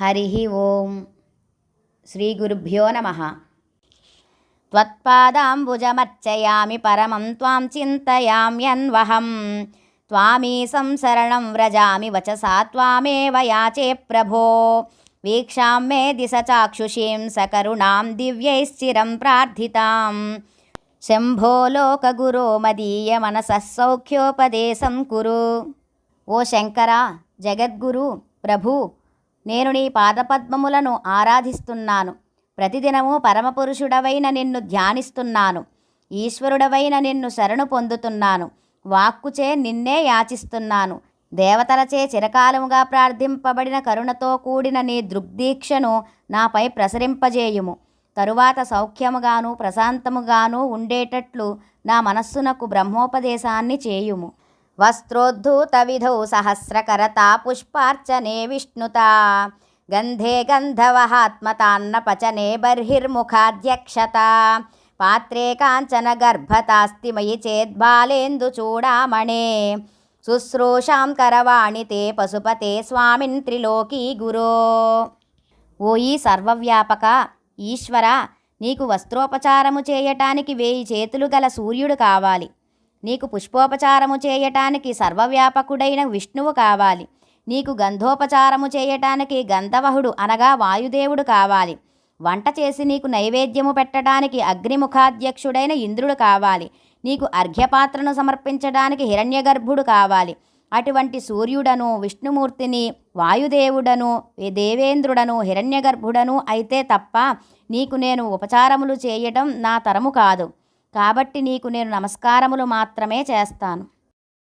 హరి ఓం. శ్రీ గురుభ్యో నమ. త్వత్పాదాంబుజమర్చయామి పరమం త్వాం చింతయామ్యన్వహం త్వామీశం శరణం వ్రజామి వచసా త్వామేవ యాచే ప్రభో. వీక్షాం మే దిశ చాక్షుషీం సకరుణాం దివ్యైశ్చిరం ప్రార్థితాం. శంభో లోకగురో మదీయ మనసౌఖ్యోపదేశం కురు. ఓ శంకర జగద్గురు ప్రభు నేను నీ పాదపద్మములను ఆరాధిస్తున్నాను. ప్రతిదినము పరమపురుషుడవైన నిన్ను ధ్యానిస్తున్నాను. ఈశ్వరుడవైన నిన్ను శరణు పొందుతున్నాను. వాక్కుచే నిన్నే యాచిస్తున్నాను. దేవతలచే చిరకాలముగా ప్రార్థింపబడిన కరుణతో కూడిన నీ దృగ్దీక్షను నాపై ప్రసరింపజేయుము. తరువాత సౌఖ్యముగాను ప్రశాంతముగాను ఉండేటట్లు నా మనస్సునకు బ్రహ్మోపదేశాన్ని చేయుము. వస్త్రోద్ధూత విధౌ సహస్రకరత పుష్పార్చనే విష్ణుత. గంధే గంధవహాత్మతాన్న పచనే బర్హిర్ముఖాధ్యక్షత. పాత్రే కాంచన గర్భతాస్తి మయి చేద్బాలేందు చూడామణే. శుశ్రూషాం కరవాణి తే పశుపతే స్వామిన్ త్రిలోకీ గురో. ఓయి సర్వవ్యాపక ఈశ్వర నీకు వస్త్రోపచారము చేయటానికి వేయి చేతులు గల సూర్యుడు కావాలి. నీకు పుష్పోపచారము చేయటానికి సర్వవ్యాపకుడైన విష్ణువు కావాలి. నీకు గంధోపచారము చేయటానికి గంధవహుడు అనగా వాయుదేవుడు కావాలి. వంట చేసి నీకు నైవేద్యము పెట్టడానికి అగ్నిముఖాధ్యక్షుడైన ఇంద్రుడు కావాలి. నీకు అర్ఘ్యపాత్రను సమర్పించడానికి హిరణ్యగర్భుడు కావాలి. అటువంటి సూర్యుడను విష్ణుమూర్తిని వాయుదేవుడను దేవేంద్రుడను హిరణ్యగర్భుడను అయితే తప్ప నీకు నేను ఉపచారములు చేయటం నా తరము కాదు. కాబట్టి నీకు నేను నమస్కారములు మాత్రమే చేస్తాను.